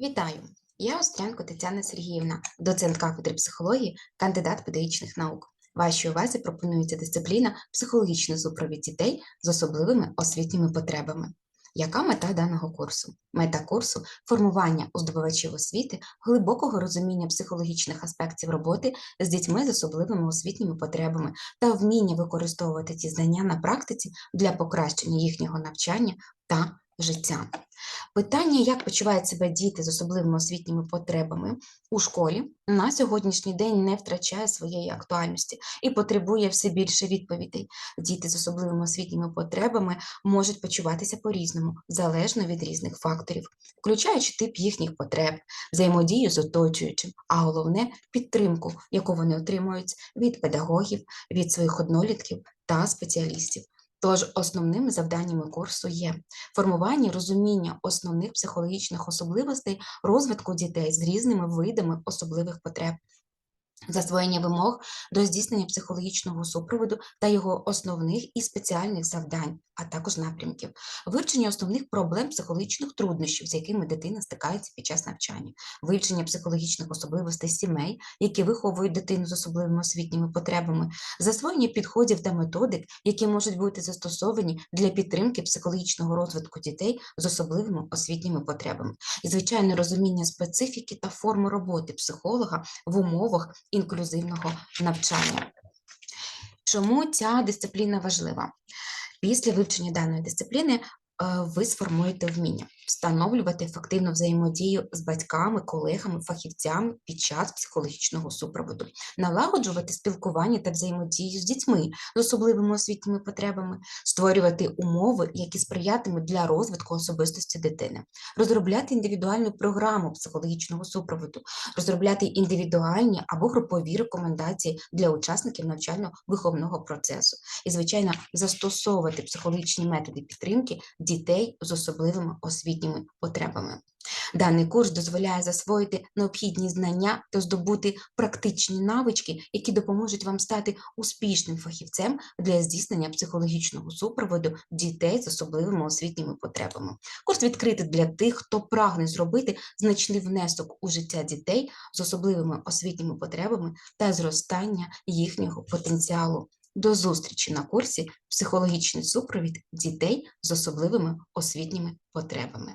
Вітаю! Я Острянко Тетяна Сергіївна, доцент кафедри психології, кандидат педагогічних наук. Вашій увазі пропонується дисципліна психологічний супровід дітей з особливими освітніми потребами. Яка мета даного курсу? Мета курсу формування у освіти глибокого розуміння психологічних аспектів роботи з дітьми з особливими освітніми потребами та вміння використовувати ці знання на практиці для покращення їхнього навчання та життя. Питання, як почувають себе діти з особливими освітніми потребами у школі, на сьогоднішній день не втрачає своєї актуальності і потребує все більше відповідей. Діти з особливими освітніми потребами можуть почуватися по-різному, залежно від різних факторів, включаючи тип їхніх потреб, взаємодію з оточуючим, а головне підтримку, яку вони отримують від педагогів, від своїх однолітків та спеціалістів. Тож основними завданнями курсу є формування розуміння основних психологічних особливостей розвитку дітей з різними видами особливих потреб, засвоєння вимог до здійснення психологічного супроводу та його основних і спеціальних завдань, а також напрямків, вивчення основних проблем психологічних труднощів, з якими дитина стикається під час навчання, вивчення психологічних особливостей сімей, які виховують дитину з особливими освітніми потребами, засвоєння підходів та методик, які можуть бути застосовані для підтримки психологічного розвитку дітей з особливими освітніми потребами, і звичайно розуміння специфіки та форми роботи психолога в умовах інклюзивного навчання. Чому ця дисципліна важлива? Після вивчення даної дисципліни е, ви сформуєте вміння встановлювати ефективну взаємодію з батьками, колегами, фахівцями під час психологічного супроводу, налагоджувати спілкування та взаємодію з дітьми з особливими освітніми потребами, створювати умови, які сприятимуть для розвитку особистості дитини, розробляти індивідуальну програму психологічного супроводу, розробляти індивідуальні або групові рекомендації для учасників навчально-виховного процесу. І, звичайно, застосовувати психологічні методи підтримки дітей з особливими освітніми потребами. Даний курс дозволяє засвоїти необхідні знання та здобути практичні навички, які допоможуть вам стати успішним фахівцем для здійснення психологічного супроводу дітей з особливими освітніми потребами. Курс відкритий для тих, хто прагне зробити значний внесок у життя дітей з особливими освітніми потребами та зростання їхнього потенціалу. До зустрічі на курсі психологічний супровід дітей з особливими освітніми потребами.